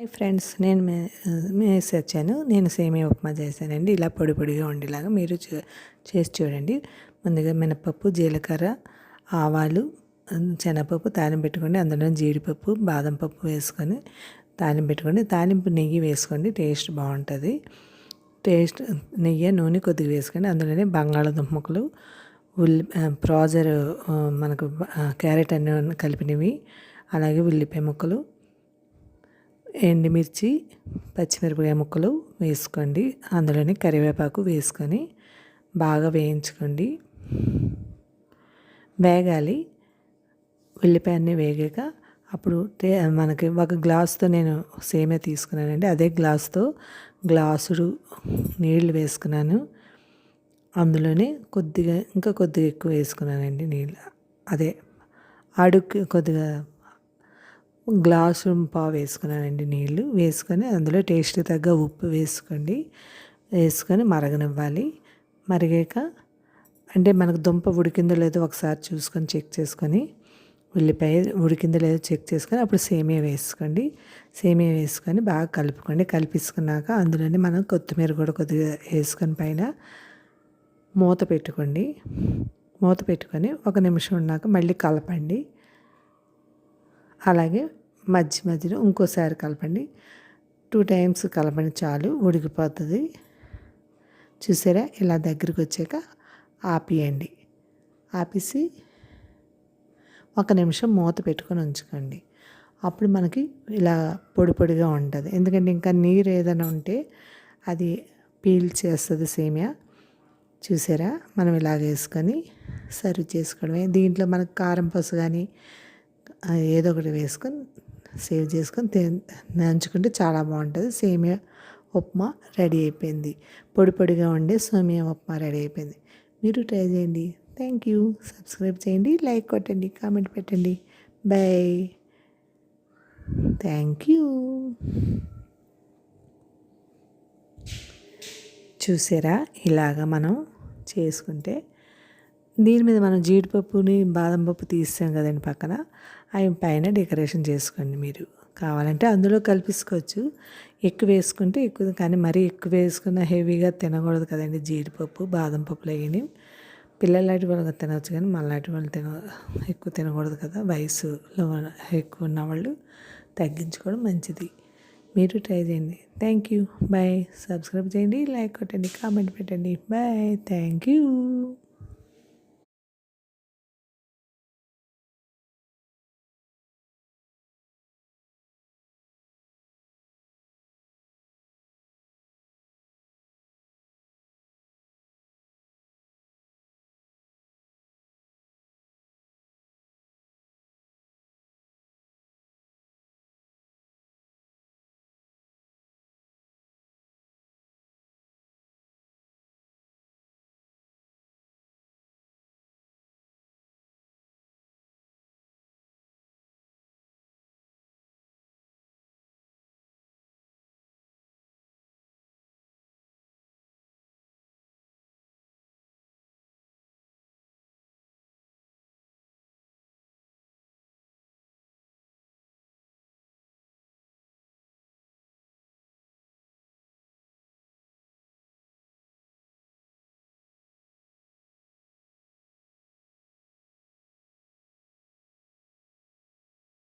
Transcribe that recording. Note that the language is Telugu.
హాయ్ ఫ్రెండ్స్ నేను మేసి వచ్చాను. నేను సేమియా ఉప్మా చేశానండి. ఇలా పొడి పొడిగా ఉండేలాగా మీరు చేసి చూడండి. ముందుగా మినపప్పు జీలకర్ర ఆవాలు శనగపప్పు తాలింపు పెట్టుకోండి. అందులో జీడిపప్పు బాదం పప్పు వేసుకొని తాలింపు పెట్టుకోండి. తాలింపు నెయ్యి వేసుకోండి. టేస్ట్ బాగుంటుంది. టేస్ట్ నెయ్యి నూనె కొద్దిగా వేసుకోండి. అందులోనే బంగాళాదుంప ముక్కలు ఉల్లి ప్రాజర్ మనకు క్యారెట్ అన్ని కలిపినవి అలాగే ఉల్లిపాయ ముక్కలు ఎండుమిర్చి పచ్చిమిరపకాయ ముక్కలు వేసుకోండి. అందులోనే కరివేపాకు వేసుకొని బాగా వేయించుకోండి. వేగాలి. ఉల్లిపాయన్ని వేగాక అప్పుడు మనకి ఒక గ్లాస్తో నేను సేమే తీసుకున్నానండి. అదే గ్లాస్తో గ్లాసుడు నీళ్ళు వేసుకున్నాను. అందులోనే కొద్దిగా ఇంకా కొద్దిగా ఎక్కువ వేసుకున్నానండి నీళ్ళు. అదే అడుగు కొద్దిగా గ్లాసు పావు వేసుకున్నానండి నీళ్ళు. వేసుకొని అందులో టేస్ట్ తగ్గ ఉప్పు వేసుకోండి. వేసుకొని మరగనివ్వాలి. మరిగాక అంటే మనకు దుంప ఉడికిందో లేదో ఒకసారి చూసుకొని చెక్ చేసుకొని ఉల్లిపాయ ఉడికిందో లేదో చెక్ చేసుకొని అప్పుడు సేమియా వేసుకోండి. సేమియా వేసుకొని బాగా కలుపుకోండి. కలిపించుకున్నాక అందులోనే మనం కొత్తిమీర కూడా కొద్దిగా వేసుకొని పైన మూత పెట్టుకోండి. మూత పెట్టుకొని ఒక నిమిషం ఉన్నాక మళ్ళీ కలపండి. అలాగే మధ్య మధ్యలో ఇంకోసారి కలపండి. టూ టైమ్స్ కలపండి చాలు ఉడికిపోతుంది. చూసారా? ఇలా దగ్గరికి వచ్చాక ఆపియండి. ఆపేసి ఒక నిమిషం మూత పెట్టుకొని ఉంచుకోండి. అప్పుడు మనకి ఇలా పొడి పొడిగా ఉంటుంది. ఎందుకంటే ఇంకా నీరు ఏదైనా ఉంటే అది పీల్ చేస్తుంది సేమియా. చూసారా? మనం ఇలా వేసుకొని సర్వ్ చేసుకోవడమే. దీంట్లో మనకు కారం పసు కానీ ఏదో ఒకటి వేసుకొని సేవ్ చేసుకొని నంచుకుంటే చాలా బాగుంటుంది. సేమియా ఉప్మా రెడీ అయిపోయింది. పొడి పొడిగా ఉండే సోమియా ఉప్మా రెడీ అయిపోయింది. మీరు ట్రై చేయండి. Thank you. సబ్స్క్రైబ్ చేయండి. లైక్ కొట్టండి. కామెంట్ పెట్టండి. బాయ్. Thank you. చూసారా? ఇలాగా మనం చేసుకుంటే దీని మీద మనం జీడిపప్పుని బాదం పప్పు తీస్తాం కదండి పక్కన. అవి పైన డెకరేషన్ చేసుకోండి మీరు. కావాలంటే అందులో కల్పించుకోవచ్చు ఎక్కువ వేసుకుంటే ఎక్కువ కానీ మరీ ఎక్కువ వేసుకున్న హెవీగా తినకూడదు కదండి జీడిపప్పు బాదం పప్పులు అయ్యి పిల్లలాంటి వాళ్ళు తినవచ్చు కానీ మళ్ళాంటి వాళ్ళు తిన ఎక్కువ తినకూడదు కదా. వయసులో ఎక్కువ ఉన్న వాళ్ళు తగ్గించుకోవడం మంచిది. మీరు ట్రై చేయండి. Thank you. బాయ్. సబ్స్క్రైబ్ చేయండి. లైక్ కొట్టండి. కామెంట్ పెట్టండి. బాయ్. Thank you.